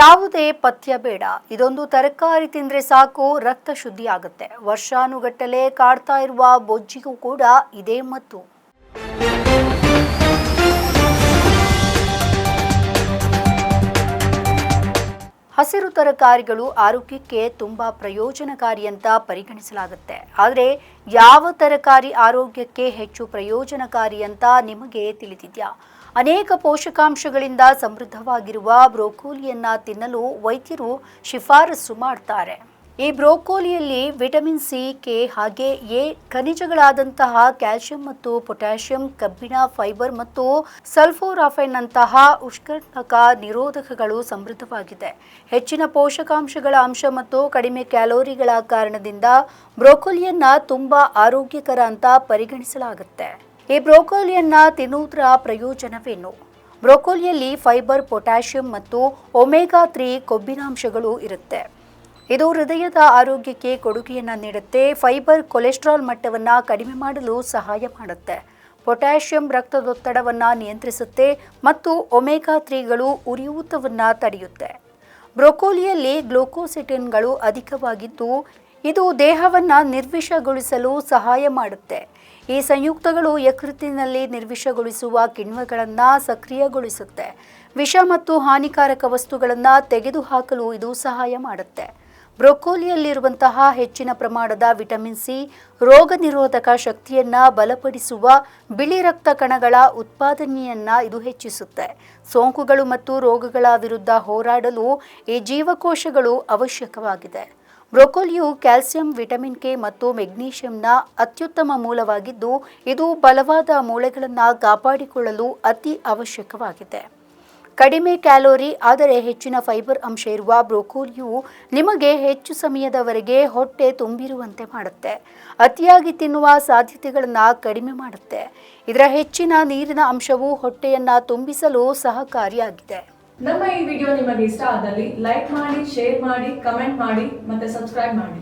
ಯಾವುದೇ ಪಥ್ಯ ಬೇಡ. ಇದೊಂದು ತರಕಾರಿ ತಿಂದ್ರೆ ಸಾಕು, ರಕ್ತ ಶುದ್ಧಿ ಆಗುತ್ತೆ ವರ್ಷಾನುಗಟ್ಟಲೆ ಕಾಡ್ತಾ ಇರುವ ಬೊಜ್ಜಿಗೂ ಕೂಡ ಇದೇ ಮತ್ತು ಹಸಿರು ತರಕಾರಿಗಳು ಆರೋಗ್ಯಕ್ಕೆ ತುಂಬಾ ಪ್ರಯೋಜನಕಾರಿ ಅಂತ ಪರಿಗಣಿಸಲಾಗುತ್ತೆ. ಆದರೆ ಯಾವ ತರಕಾರಿ ಆರೋಗ್ಯಕ್ಕೆ ಹೆಚ್ಚು ಪ್ರಯೋಜನಕಾರಿ ಅಂತ ನಿಮಗೆ ತಿಳಿದಿದ್ಯಾ? ಅನೇಕ ಪೋಷಕಾಂಶಗಳಿಂದ ಸಮೃದ್ಧವಾಗಿರುವ ಬ್ರೋಕೋಲಿಯನ್ನ ತಿನ್ನಲು ವೈದ್ಯರು ಶಿಫಾರಸು ಮಾಡ್ತಾರೆ. ಈ ಬ್ರೋಕೋಲಿಯಲ್ಲಿ ವಿಟಮಿನ್ ಸಿ, ಕೆ ಹಾಗೆ ಎ ಖನಿಜಗಳಾದಂತಹ ಕ್ಯಾಲ್ಸಿಯಂ ಮತ್ತು ಪೊಟ್ಯಾಷಿಯಂ, ಕಬ್ಬಿಣ, ಫೈಬರ್ ಮತ್ತು ಸಲ್ಫೋರಾಫೈನ್ ನಂತಹ ಉಷ್ಕರ್ಣಕ ನಿರೋಧಕಗಳು ಸಮೃದ್ಧವಾಗಿದೆ. ಹೆಚ್ಚಿನ ಪೋಷಕಾಂಶಗಳ ಅಂಶ ಮತ್ತು ಕಡಿಮೆ ಕ್ಯಾಲೋರಿಗಳ ಕಾರಣದಿಂದ ಬ್ರೋಕೋಲಿಯನ್ನ ತುಂಬಾ ಆರೋಗ್ಯಕರ ಅಂತ ಪರಿಗಣಿಸಲಾಗುತ್ತೆ. ಈ ಬ್ರೋಕೋಲಿಯನ್ನ ತಿನ್ನುವುದರ ಪ್ರಯೋಜನವೇನು? ಬ್ರೋಕೋಲಿಯಲ್ಲಿ ಫೈಬರ್, ಪೊಟ್ಯಾಷಿಯಂ ಮತ್ತು ಒಮೆಗಾ ತ್ರೀ ಕೊಬ್ಬಿನಾಂಶಗಳು ಇರುತ್ತೆ. ಇದು ಹೃದಯದ ಆರೋಗ್ಯಕ್ಕೆ ಕೊಡುಗೆಯನ್ನು ನೀಡುತ್ತೆ. ಫೈಬರ್ ಕೊಲೆಸ್ಟ್ರಾಲ್ ಮಟ್ಟವನ್ನು ಕಡಿಮೆ ಮಾಡಲು ಸಹಾಯ ಮಾಡುತ್ತೆ. ಪೊಟ್ಯಾಷಿಯಂ ರಕ್ತದೊತ್ತಡವನ್ನು ನಿಯಂತ್ರಿಸುತ್ತೆ ಮತ್ತು ಒಮೆಗಾ ತ್ರೀಗಳು ಉರಿಯೂತವನ್ನು ತಡೆಯುತ್ತೆ. ಬ್ರೊಕೋಲಿಯಲ್ಲಿ ಗ್ಲೂಕೋಸಿಟಿನ್ಗಳು ಅಧಿಕವಾಗಿದ್ದು, ಇದು ದೇಹವನ್ನು ನಿರ್ವಿಷಗೊಳಿಸಲು ಸಹಾಯ ಮಾಡುತ್ತೆ. ಈ ಸಂಯುಕ್ತಗಳು ಯಕೃತ್ತಿನಲ್ಲಿ ನಿರ್ವಿಷಗೊಳಿಸುವ ಕಿಣ್ವಗಳನ್ನು ಸಕ್ರಿಯಗೊಳಿಸುತ್ತೆ. ವಿಷ ಮತ್ತು ಹಾನಿಕಾರಕ ವಸ್ತುಗಳನ್ನು ತೆಗೆದುಹಾಕಲು ಇದು ಸಹಾಯ ಮಾಡುತ್ತೆ. ಬ್ರೊಕೋಲಿಯಲ್ಲಿರುವಂತಹ ಹೆಚ್ಚಿನ ಪ್ರಮಾಣದ ವಿಟಮಿನ್ ಸಿ ರೋಗ ನಿರೋಧಕ ಶಕ್ತಿಯನ್ನ ಬಲಪಡಿಸುವ ಬಿಳಿ ರಕ್ತ ಕಣಗಳ ಉತ್ಪಾದನೆಯನ್ನ ಇದು ಹೆಚ್ಚಿಸುತ್ತೆ. ಸೋಂಕುಗಳು ಮತ್ತು ರೋಗಗಳ ವಿರುದ್ಧ ಹೋರಾಡಲು ಈ ಜೀವಕೋಶಗಳು ಅವಶ್ಯಕವಾಗಿದೆ. ಬ್ರೊಕೋಲಿಯು ಕ್ಯಾಲ್ಸಿಯಂ, ವಿಟಮಿನ್ ಕೆ ಮತ್ತು ಮೆಗ್ನೀಷಿಯಂನ ಅತ್ಯುತ್ತಮ ಮೂಲವಾಗಿದ್ದು, ಇದು ಬಲವಾದ ಮೂಳೆಗಳನ್ನು ಕಾಪಾಡಿಕೊಳ್ಳಲು ಅತಿ ಅವಶ್ಯಕವಾಗಿದೆ. ಕಡಿಮೆ ಕ್ಯಾಲೋರಿ, ಆದರೆ ಹೆಚ್ಚಿನ ಫೈಬರ್ ಅಂಶ ಇರುವ ಬ್ರೋಕೋಲಿಯು ನಿಮಗೆ ಹೆಚ್ಚು ಸಮಯದವರೆಗೆ ಹೊಟ್ಟೆ ತುಂಬಿರುವಂತೆ ಮಾಡುತ್ತೆ. ಅತಿಯಾಗಿ ತಿನ್ನುವ ಸಾಧ್ಯತೆಗಳನ್ನು ಕಡಿಮೆ ಮಾಡುತ್ತೆ. ಇದರ ಹೆಚ್ಚಿನ ನೀರಿನ ಅಂಶವು ಹೊಟ್ಟೆಯನ್ನ ತುಂಬಿಸಲು ಸಹಕಾರಿಯಾಗಿದೆ. ನಮ್ಮ ಈ ವಿಡಿಯೋ ನಿಮಗೆ ಇಷ್ಟ ಆದಲ್ಲಿ ಲೈಕ್ ಮಾಡಿ, ಶೇರ್ ಮಾಡಿ, ಕಮೆಂಟ್ ಮಾಡಿ ಮತ್ತೆ ಸಬ್ಸ್ಕ್ರೈಬ್ ಮಾಡಿ.